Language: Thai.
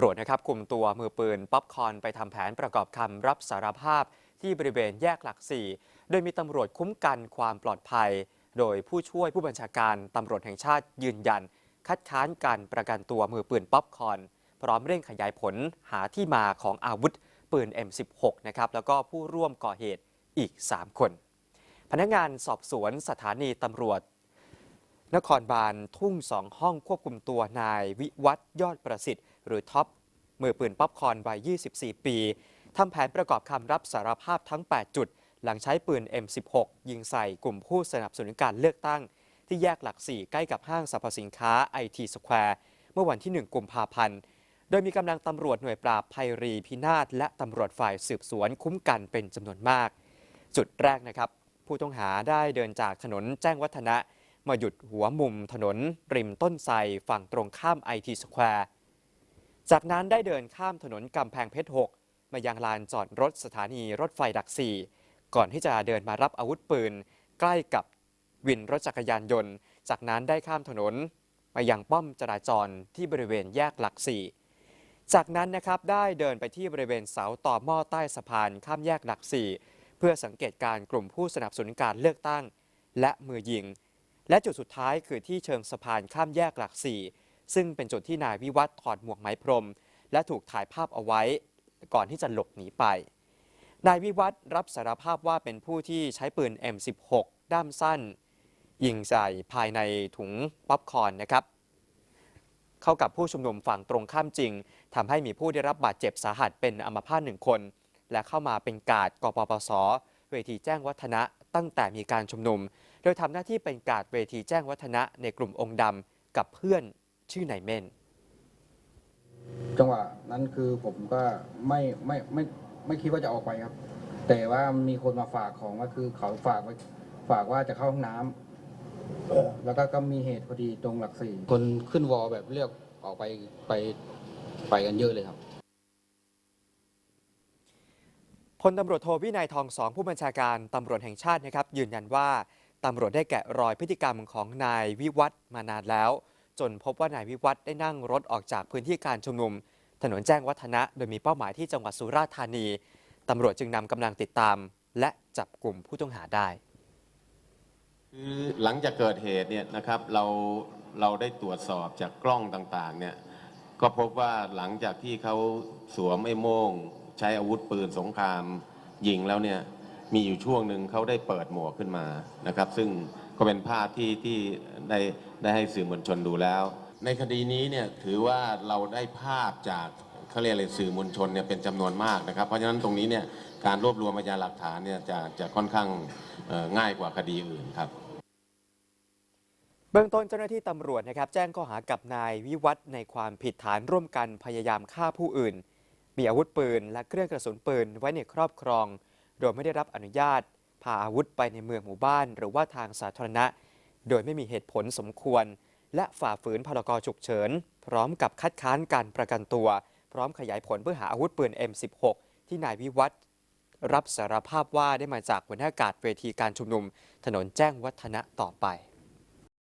ำรวจนะครับคุมตัวมือปืนป๊อปคอนไปทำแผนประกอบคำรับสารภาพที่บริเวณแยกหลักสี่โดยมีตำรวจคุ้มกันความปลอดภัย โดยผู้ช่วยผู้บัญชาการตำรวจแห่งชาติยืนยัน คัดค้านการประกันตัวมือปืนป๊อปคอน พร้อมเร่งขยายผลหาที่มาของอาวุธปืน M16 นะครับแล้วก็ผู้ร่วมก่อเหตุอีก 3 คน พนักงานสอบสวนสถานีตำรวจ นครบาลทุ่งสองห้องควบคุมตัวนายวิวัฒยอดประสิทธิ์ หรือท็อปมือปืนป๊อปคอนวัย 24 ปีทำแผนประกอบคำรับสารภาพทั้ง 8 จุด หลังใช้ปืน M16 ยิงใส่กลุ่มผู้สนับสนุนการเลือกตั้ง ที่แยกหลัก4ใกล้กับห้างสรรพสินค้า IT Square เมื่อวันที่ 1 กุมภาพันธ์ โดยมีกำลังตำรวจหน่วยปราบภัยรีพินาศและตำรวจฝ่ายสืบสวนคุ้มกันเป็นจำนวนมาก จุดแรกนะครับ ผู้ต้องหาได้เดินจากถนนแจ้งวัฒนะ มาหยุดหัวมุมถนน ริมต้นไทรฝั่งตรงข้าม IT Square จากนั้นได้เดินข้ามถนนกำแพงเพชร 6 มายังลานจอดรถสถานีรถไฟดัก4ก่อนที่จะเดินมารับอาวุธปืน ใกล้กับวินรถจักรยานยนต์ จากนั้นได้ข้ามถนน มายังป้อมจราจรที่บริเวณแยกหลัก4จากนั้นนะครับได้เดินไปที่บริเวณเสาต่อหม้อใต้สะพานข้ามแยกหลัก4เพื่อสังเกตการกลุ่มผู้สนับสนุนการเลือกตั้ง และมือยิง และจุดสุดท้ายคือที่เชิงสะพานข้ามแยกหลัก4ซึ่งเป็นจุดที่นายวิวัฒน์ถอดหมวกไหมพรม และถูกถ่ายภาพเอาไว้ ก่อนที่จะหลบหนีไป นายวิวัฒน์รับสารภาพว่าเป็นผู้ที่ใช้ปืน M16 ด้ามสั้น ยิงใส่ภายในถุงป๊อปคอร์นนะครับ เข้ากับผู้ชุมนุมฝั่งตรงข้ามจริงทำให้มีผู้ได้รับบาดเจ็บสาหัสเป็นอัมพาตหนึ่งคน และเข้ามาเป็นกาดกปปส เวทีแจ้งวัฒนะ ตั้งแต่มีการชุมนุม โดยทำหน้าที่เป็นกาดเวทีแจ้งวัฒนะในกลุ่มองค์ดำกับเพื่อนชื่อนายเม่น จังหวะนั้นคือผมก็ไม่ไม่ไม่ไม่คิดว่าจะออกไปครับ แต่ว่ามีคนมาฝากของก็คือเขาฝากไว้ฝากว่าจะเข้าห้องน้ำแล้วก็ก็มีเหตุพอดีตรงหลักสี่คนขึ้นวอลแบบเรียกออกไปไปไปกันเยอะเลยครับ พลตำรวจโทวินัยทองสองผู้บัญชาการตำรวจแห่งชาตินะครับ ยืนยันว่าตำรวจได้แกะรอยพฤติกรรมของนายวิวัฒมานานแล้ว จนพบว่านายวิวัฒได้นั่งรถออกจากพื้นที่การชุมนุม ถนนแจ้งวัฒนะ โดยมีเป้าหมายที่จังหวัดสุราษฎร์ธานีตำรวจจึงนำกำลังติดตาม และจับกลุ่มผู้ต้องหาได้คือหลังจากเกิดเหตุเนี่ยนะครับเราเราได้ตรวจสอบจากกล้องต่างๆเนี่ยก็พบว่าหลังจากที่เขาสวมไอ้โม่ง ใช้อาวุธปืนสงครามยิงแล้วเนี่ยมีอยู่ช่วงหนึ่งเขาได้เปิดหมวกขึ้นมานะครับ ซึ่งก็เป็นภาพที่ที่ได้ได้ให้สื่อมวลชนดูแล้ว ในคดีนี้เนี่ยถือว่าเราได้ภาพจากเขาเรียกอะไรสื่อมวลชนเนี่ยเป็นจำนวนมากนะครับ เพราะฉะนั้นตรงนี้เนี่ยการรวบรวมพยานหลักฐานเนี่ยจะจะค่อนข้างง่ายกว่าคดีอื่นครับ เบื้องต้นเจ้าหน้าที่ตำรวจนะครับ แจ้งข้อหากับนายวิวัฒน์ในความผิดฐานร่วมกันพยายามฆ่าผู้อื่น มีอาวุธปืน และเครื่องกระสุนปืนไว้ในครอบครอง โดยไม่ได้รับอนุญาต พาอาวุธไปในเมืองหมู่บ้าน หรือว่าทางสาธารณะ โดยไม่มีเหตุผลสมควร และฝ่าฝืนพรกฉุกเฉิน พร้อมกับคัดค้านการประกันตัว พร้อมขยายผลเพื่อหาอาวุธปืน M16 ที่นายวิวัฒรับสารภาพว่าได้มาจากหัวหน้ากาดเวทีการชุมนุม ถนนแจ้งวัฒนะต่อไป